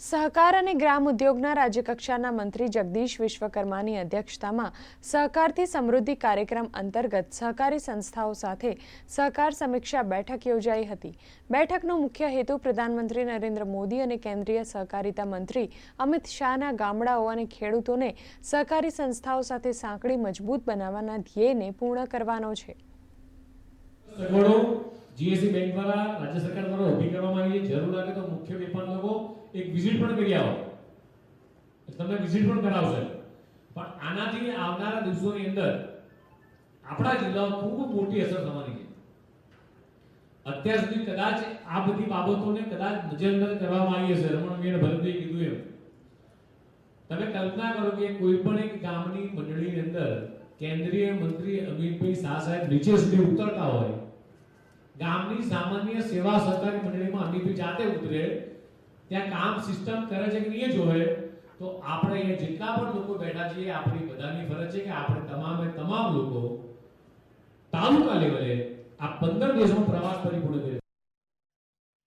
સહકાર અને ગ્રામ ઉદ્યોગના રાજ્યકક્ષાના મંત્રી જગદીશ વિશ્વકર્માની અધ્યક્ષતામાં સહકારથી સમૃદ્ધિ કાર્યક્રમ અંતર્ગત સહકારી સંસ્થાઓ સાથે સહકાર સમીક્ષા બેઠક યોજાઈ હતી. બેઠકનો મુખ્ય હેતુ પ્રધાનમંત્રી નરેન્દ્ર મોદી અને કેન્દ્રીય સહકારિતા મંત્રી અમિત શાહના ગામડાઓ અને ખેડૂતોને સહકારી સંસ્થાઓ સાથે સાંકળી મજબૂત બનાવવાના ધ્યેયને પૂર્ણ કરવાનો છે. જીએસસી બેંક દ્વારા રાજ્ય સરકાર દ્વારા ઊભી કરવામાં આવી જરૂર લાગે તો મુખ્ય વેપાર એક વિઝિટ પણ કરી આવો. તમને વિઝિટ પણ કરાવશે. પણ આનાથી આવનારા દિવસોની અંદર આપણા જિલ્લામાં ખૂબ મોટી અસર થવાની છે. અત્યાર સુધી કદાચ આ બધી બાબતોને કદાચ નજરઅંદાજ કરવામાં આવી હશે. રમણભાઈ ભરતભાઈ કીધું એમ. તમે કલ્પના કરો કે કોઈ પણ એક ગામની મંડળીની અંદર કેન્દ્રીય મંત્રી અમિતભાઈ શાહ સાહેબ નીચે સુધી ઉતરતા હોય, ગામની સામાન્ય સેવા સહકારી મંડળીમાં અમિતભાઈ જાતે ઉતરે ત્યાં કામ સિસ્ટમ કરે છે કે નહીં જોવે, તો આપણે અહીંયા જેટલા પણ લોકો બેઠા છીએ, આપણી બધાની ફરજ છે કે આપણે તમામે તમામ લોકો તાલુકા લેવલે આ પંદર દિવસનો પ્રવાસ પરિપૂર્ણ